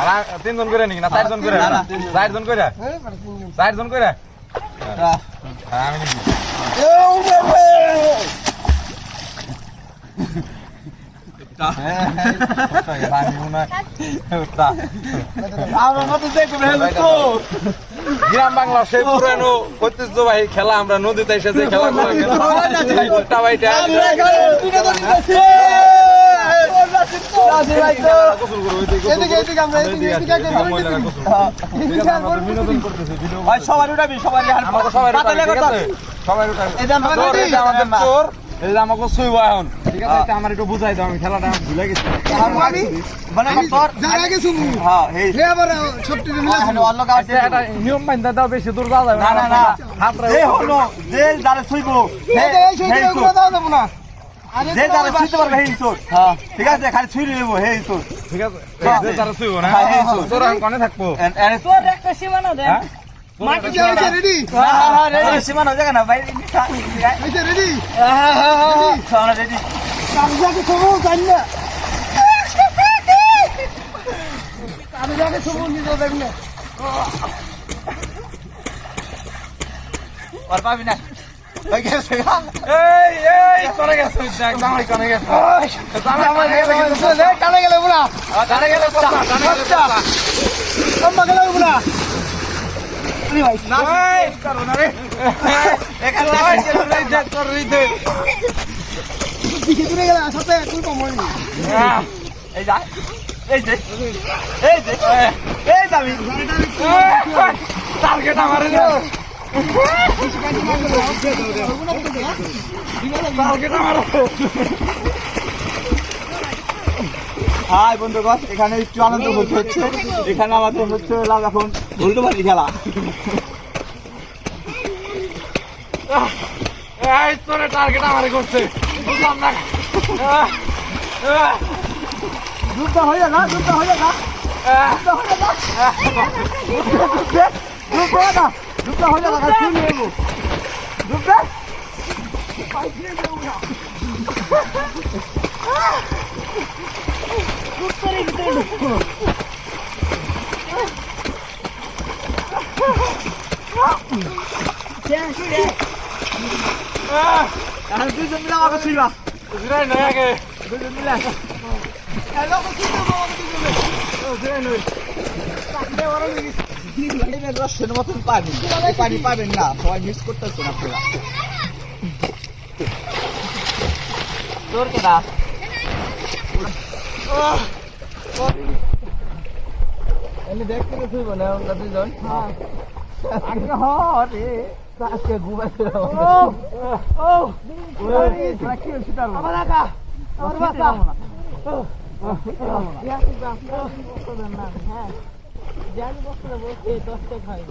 আ- তিনজন করে নাকি না চারজন করে। চারজন করে চারজন করে হ্যাঁ, আমি মনে হয় গ্রাম বাংলা সেই পুরানো ঐতিহ্যবাহী খেলা আমরা নদীতে এসে যে খেলা করে উল্টা বাইটা গোসল করব, ওই যে গোসল এদিকে, করব। এদিকে আমরা, এদিকে, এদিকে এদিকে, আছি, এদিকে, সব মহিলারা গোসল করব। ঠিক আছে, আমরা তো বিনোদন করতেছি, ভিডিও ভাই সবাই উঠাবি আমরা একটু বুঝাই দাও, আমি খেলাটা ভুলে গেছি। এটা নিয়ম মানতে দাও, বেশি দূর যাবে না হাত আরে যে যারে ছুইতে পারবে হেই তোর হ্যাঁ। ঠিক আছে খালি ছুঁই নেব হেই তোর ঠিক আছে? যে তারা ছুঁইব না? হ্যাঁ, হ্যাঁ, হ্যাঁ। তোর এখন কনে থাকব? তোর একটা সীমানা দেন হ্যাঁ? মাটি এই যে রেডি হ্যাঁ হ্যাঁ রেডি। সীমানা জায়গা না ভাই এই যে রেডি। সামনে রেডি। আমি সবু জানি না। আমি যাকে সবু নিতে দেব না আর পাবি না। এই, যা। এই যে। এই যে। এই যাবি। টার্গেট আমারে। হাই বন্ধুগণ এখানে একটু আনন্দ করতে হচ্ছে। এখানে আমাদের হচ্ছে লাভ এখন উল্টো পাল্টি খেলা। এই, তোরে টার্গেট আমারে করছে। বুঝলাম না। হয়ে না? যুদ্ধ হয়ে না? Dupla hola la canción luego. Dupla. Ay, tiene una. Kurtlara gidelim. Gel şuraya. Yani düzün bile bakışıyla. Üzüren ne ya ki? Düzün bile. Ya bakışıyla bu abi düzün bile. Üzüren. Bak ne var öyle gitsin. আগে। রসের মতন পানি এই পানি পাবেন না সবাই miss করতেছেন আপনারা তোর কেটা আমি দেখতে শুইব না আমরা দুজন আজকে ঘুমাইতে ও ও কি হচ্ছে তার আমার একা আমার বাচ্চা হ্যাঁ জানি বছরে বলছে দশটা খাই।